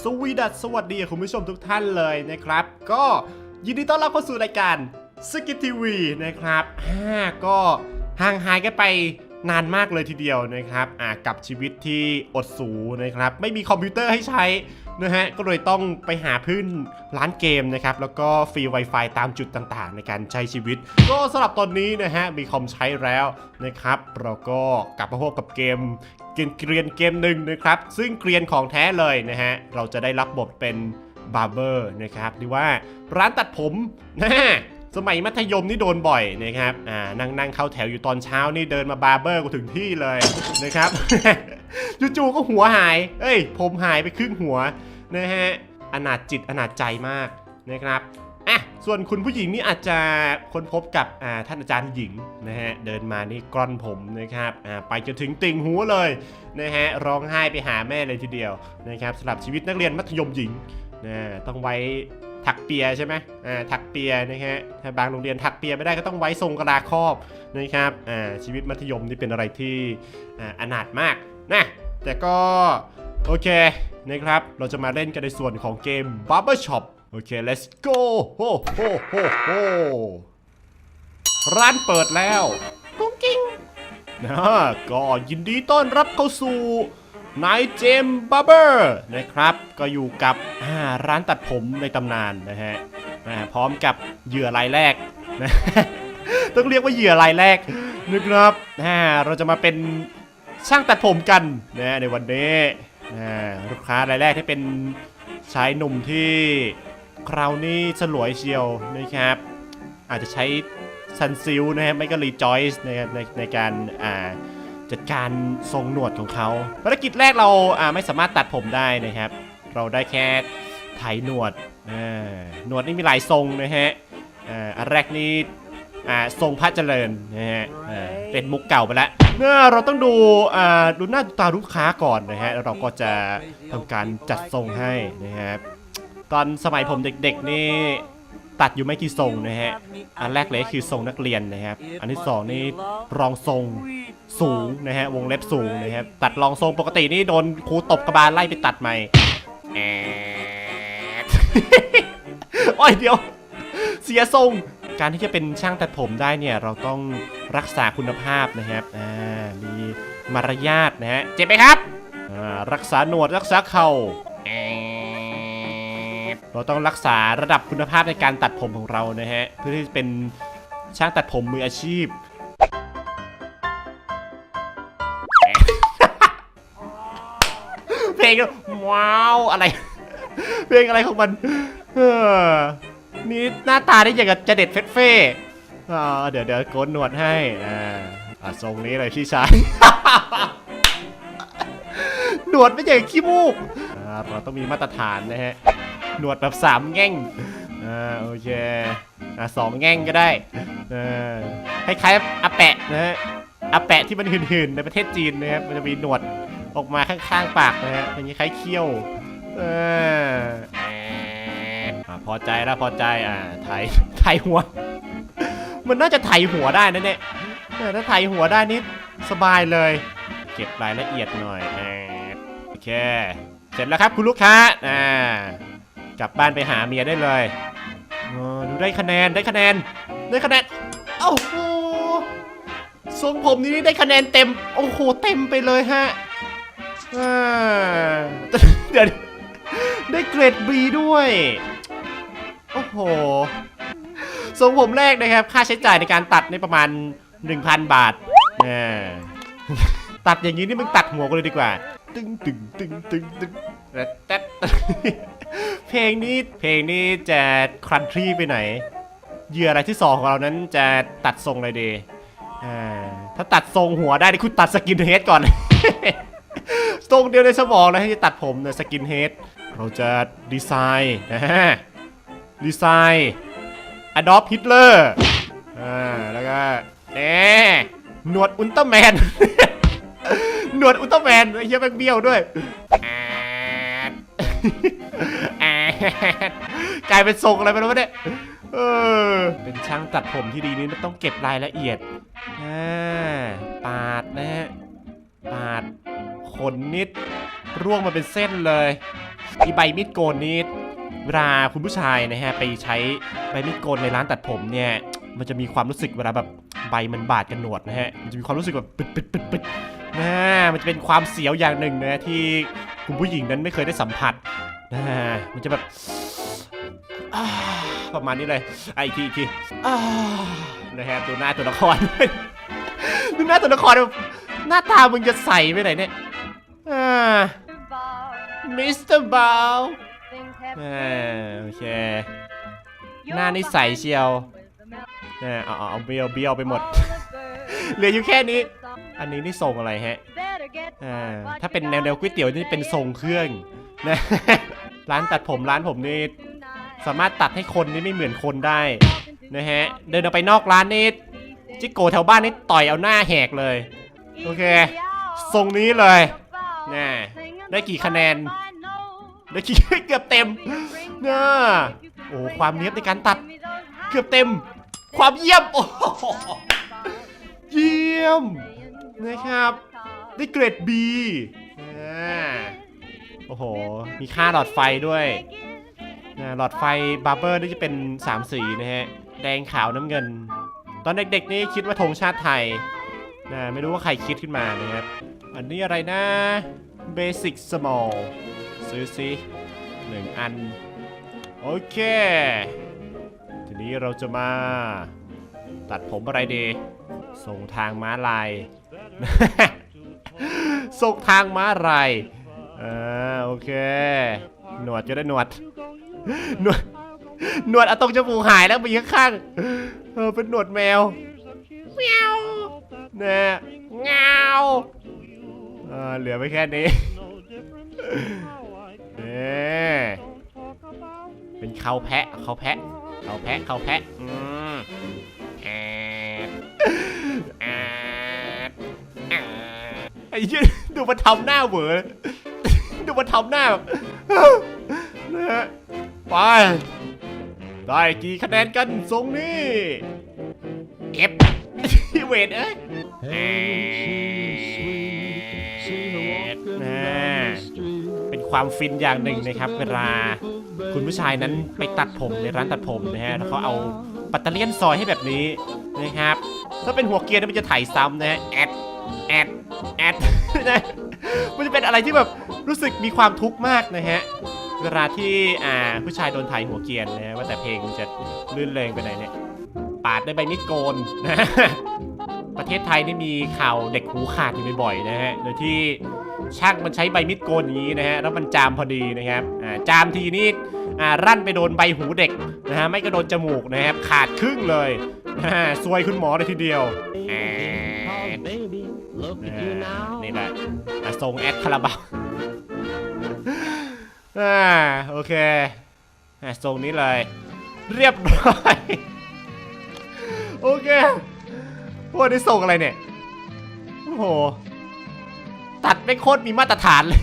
สวีดัสสวัสดีคุณผู้ชมทุกท่านเลยนะครับ ก็ยินดีต้อนรับเข้าสู่รายการสกิททีวีนะครับก็ห่างหายกันไป นานมากเลยทีเดียวนะครับอ่ากับชีวิตที่อดสูนะครับ ไม่มีคอมพิวเตอร์ให้ใช้นะฮะก็เลยต้องไปหาพึ่งร้านเกมนะครับ แล้วก็ฟรี Wi-Fi ตามจุดต่างๆ ในการใช้ชีวิต ก็สำหรับตอนนี้นะฮะมีคอมใช้แล้วนะครับ เราก็กลับมาพบกับเกมเกรียนเกรียนเกมหนึ่งนะครับ ซึ่งเกรียนของแท้เลยนะฮะเราจะได้รับบทเป็นบาร์เบอร์นะครับหรือว่าร้านตัดผมนะ สมัยมัธยมนี่โดนบ่อยนะครับอ่านั่งนั่งเข้าแถวอยู่ตอนเช้านี่เดินมาบาร์เบอร์กูถึงที่เลยนะครับจู่ๆก็หัวหาย เอ้ย ผมหายไปครึ่งหัวนะฮะอนาจจิตอนาจใจมากนะครับอะส่วนคุณผู้หญิงนี่อาจจะค้นพบกับอ่าท่านอาจารย์หญิงนะฮะเดินมานี่กร่อนผมนะครับอ่าไปจนถึงติ่งหูเลยนะฮะร้องไห้ไปหาแม่เลยทีเดียวนะครับสำหรับชีวิตนักเรียนมัธยมหญิงนะต้องไว้ ถักเปียใช่ไหมอ่าถักเปียนะฮะถ้าบางโรงเรียนถักเปียไม่ได้ก็ต้องไว้ทรงกระลาครอบนะครับอ่าชีวิตมัธยมนี่เป็นอะไรที่อ่าอนาถมากนะแต่ก็โอเคนะครับ เราจะมาเล่นกันในส่วนของเกม Barber Shop โอเค let's go โฮโฮโฮโฮร้านเปิดแล้วกุ้งกิ้งนะก็ยินดีต้อนรับเข้าสู่ นายเจมส์บาร์เบอร์นะครับ ก็อยู่กับอ่าร้านตัดผมในตำนานนะฮะอ่าพร้อมกับเหยื่อรายแรกนะต้องเรียกว่าเหยื่อรายแรกนะครับอ่าเราจะมาเป็นช่างตัดผมกันนะในวันนี้อ่าลูกค้ารายแรกที่เป็นชายหนุ่มที่คราวนี้ฉลวยเชียวนะครับ อาจจะใช้ซันซิลนะฮะไม่ก็รีจอยส์ในในในการอ่า จัดการทรงหนวดของเขาภารกิจแรกเราอ่าไม่สามารถตัดผมได้นะครับ เราได้แค่ไถหนวดหนวดนี่มีหลายทรงนะฮะอ่าอันแรกนี่อ่าทรงพระเจริญนะฮะเป็นมุกเก่าไปแล้วเน่เราต้องดูอ่าดูหน้าดูตาลูกค้าก่อนนะฮะแล้วเราก็จะทำการจัดทรงให้นะครับตอนสมัยผมเด็กๆนี่ ตัดอยู่ไม่กี่ทรงนะฮะ อันแรกเลยคือทรงนักเรียนนะครับ อันที่สองนี่รองทรงสูงนะฮะ วงเล็บสูงนะครับ ตัดรองทรงปกตินี่โดนครูตบกระบาลไล่ไปตัดใหม่แอดโอ้ยเดี๋ยว เสียทรง การที่จะเป็นช่างตัดผมได้เนี่ยเราต้องรักษาคุณภาพนะครับ อ่า มีมารยาทนะฮะ เจ็บไหมครับ อ่า รักษาหนวดรักษาเข่าแอด เราต้องรักษาระดับคุณภาพในการตัดผมของเรานะฮะ เพื่อที่จะเป็นช่างตัดผมมืออาชีพ เพลงว้าวอะไร เพลงอะไรของมันเออนี่หน้าตาได้อย่างกับจะเด็ดเฟสเฟ่เดี๋ยวเดี๋ยวโกนหนวดให้ อ่าอะทรงนี้เลยพี่ชายหนวดไม่ใช่ขี้มูกเราต้องมีมาตรฐานนะฮะ หนวดแบบสามแง่งอ่าโอเคอะสองแง่งก็ได้เออคล้ายๆอาแปะนะฮะอาแปะที่มันหื่นๆในประเทศจีนนะครับมันจะมีหนวดออกมาข้างๆปากนะฮะเป็นคล้ายเขี้ยวเอออะพอใจแล้วพอใจอ่าไถไถหัว มันน่าจะไถหัวได้นะเนี่ยเออถ้าไถหัวได้นี่สบายเลย เก็บรายละเอียดหน่อยอ่าโอเค เสร็จแล้วครับคุณลูกค้าอ่า กลับบ้านไปหาเมียได้เลยอ๋อดูได้คะแนนได้คะแนนได้คะแนนโอ้โหทรงผมนี้ได้คะแนนเต็ม โอ้โหเต็มไปเลยฮะอ่าเดี๋ยวได้เกรด B ด้วย โอ้โหทรงผมแรกนะครับ ค่าใช้จ่ายในการตัดในประมาณ 1,000 บาทอ่ตัดอย่างนี้นี่มึงตัดหัวกูเลยดีกว่า ตึงตึงตึงตึงตึงแต่แต่ เพลงนี้เพลงนี้จะครันทรีไปไหนเหยื่ออะไรที่สองของเรานั้นจะตัดทรงอะไรดีอ่าถ้าตัดทรงหัวได้นี่คุณตัดสกินเฮดก่อนตรงเดียวในสมองนะที่จะตัดผมเนี่ยสกินเฮดเราจะดีไซน์นะฮะดีไซน์ Adopt Hitler อ่าแล้วก็เน่หนวดอุลตร้าแมน หนวดอุลตร้าแมนไอเหี้ยแม่งเบี้ยวด้วยแอด แอดกลายเป็นทรงอะไรไปแล้วเนี่ยเออเป็นช่างตัดผมที่ดีนี่ต้องเก็บรายละเอียดอ่าปาดนะฮะปาดขนนิด ร่วงมาเป็นเส้นเลยอีใบมีดโกนนี้เวลาคุณผู้ชายนะฮะไปใช้ใบมีดโกนในร้านตัดผมเนี่ยมันจะมีความรู้สึกเวลาแบบใบมันบาดกันหนวดนะฮะมันจะมีความรู้สึกแบบปึดปึดปึดปึด นะมันจะเป็นความเสียวอย่างหนึ่งนะที่คุณผู้หญิงนั้นไม่เคยได้สัมผัสนะมันจะแบบประมาณนี้เลยไอะอีกทีอีกทีอ่านะฮะดูหน้าตัวละครดูหน้าตัวละครหน้าตามึงจะใสไปไหนเนี่ยมิสเตอร์บาวอ่าโอเค หน้านี่ใสเชียวอ่าเอาเอาเอาเบี้ยวเบี้ยวไปหมดเหลืออยู่แค่นี้ อันนี้นี่ทรงอะไรฮะอ่าถ้าเป็นแนวแนวก๋วยเตี๋ยวนี่เป็นทรงเครื่องนะร้านตัดผมร้านผมนี่สามารถตัดให้คนนี่ไม่เหมือนคนได้นะฮะเดินออกไปนอกร้านนี่จิโกแถวบ้านนี่ต่อยเอาหน้าแหกเลยโอเคทรงนี้เลยน่ได้กี่คะแนนได้กี่เกือบเต็มน่าโอ้ความเนี้ยบในการตัดเกือบเต็ม ความเยี่ยมโอ้โหเยี่ยม นะครับ ได้เกรด B อ่าโอ้โห มีค่าหลอดไฟด้วยอ่าหลอดไฟบาร์เบอร์นี่จะเป็น 3 สีนะฮะ แดงขาวน้ำเงิน ตอนเด็กๆนี่คิดว่าธงชาติไทยนะไม่รู้ว่าใครคิดขึ้นมานะครับ อันนี้อะไรนะ Basic Small ซื้อสิหนึ่งอัน โอเค ทีนี้เราจะมา ตัดผมอะไรดีส่งทางม้าลาย ส่งทางม้าลายอ่าโอเค หนวดจะได้หนวด หนวด หนวดเอาตรงจมูกหายแล้วไปข้างๆเออเป็นหนวดแมวแมวเนี่ยเงาเออเหลือไปแค่นี้เนี่ยเป็นเขาแพะเขาแพะเขาแพะเขาแพะอืม เหี้ยดูมันทำหน้าเหวอดูมันทำหน้าแบบ นะฮะไป ได้กี่คะแนนกันทรงนี้เก็บเวทเอ้ยแหม่เป็นความฟินอย่างหนึ่งนะครับ เวลาคุณผู้ชายนั้นไปตัดผมในร้านตัดผมนะฮะ แล้วเขาเอาปัตเตอร์เลียนซอยให้แบบนี้นะครับ ถ้าเป็นหัวเกียร์นี่มันจะถ่ายซ้ำนะฮะแอด แอดแอดนะมันจะเป็นอะไรที่แบบรู้สึกมีความทุกข์มากนะฮะ เวลาที่อ่าผู้ชายโดนถ่ายหัวเกียนนะว่าแต่เพลงมันจะลื่นเลงไปไหนเนี่ย ปาดได้ใบมีดโกนนะประเทศไทยนี่มีข่าวเด็กหูขาดอยู่บ่อยๆนะฮะ โดยที่ช่างมันใช้ใบมีดโกนอย่างนี้นะฮะ แล้วมันจามพอดีนะครับ อ่า จามทีนี่ อ่า รั่นไปโดนใบหูเด็กนะฮะ ไม่ก็โดนจมูกนะครับ ขาดครึ่งเลยอ่าซวยคุณหมอเลยทีเดียว นี่แหละอะทรงแอดคาราบาวอ่าโอเคอะทรงนี้เลย เรียบร้อย โอเคพวกนี้ทรงอะไรเนี่ย โอ้โห ตัดไม่โคตรมีมาตรฐานเลย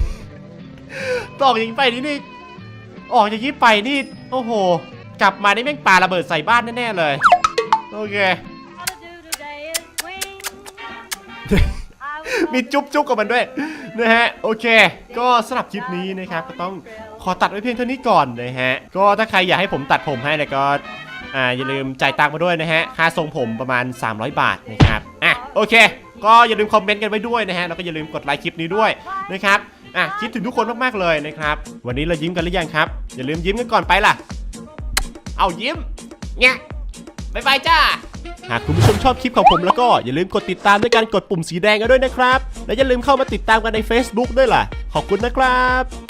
ตอกอย่างนี้ไปนี่นี่ ออกอย่างนี้ไปนี่ โอ้โห กลับมานี่แม่งปาระเบิดใส่บ้านแน่ๆเลย โอเค มีจุ๊บจุ๊บกับมันด้วยนะฮะโอเค ก็สำหรับคลิปนี้นะครับก็ต้องขอตัดไว้เพียงเท่านี้ก่อนนะฮะก็ถ้าใครอยากให้ผมตัดผมให้เนี่ยก็อ่าอย่าลืมจ่ายตังค์มาด้วยนะฮะค่าทรงผมประมาณ 300 บาทนะครับอะโอเค ก็อย่าลืมคอมเมนต์กันไว้ด้วยนะฮะแล้วก็อย่าลืมกดไลค์คลิปนี้ด้วยนะครับอะคิดถึงทุกคนมากๆเลยนะครับ วันนี้เรายิ้มกันหรือยังครับ อย่าลืมยิ้มกันก่อนไปล่ะ เอายิ้มเนี่ย บ๊ายบายจ้า หากคุณผู้ชมชอบคลิปของผมแล้วก็อย่าลืมกดติดตามด้วยการกดปุ่มสีแดงกันด้วยนะครับ และอย่าลืมเข้ามาติดตามกันใน Facebook ด้วยล่ะ ขอบคุณนะครับ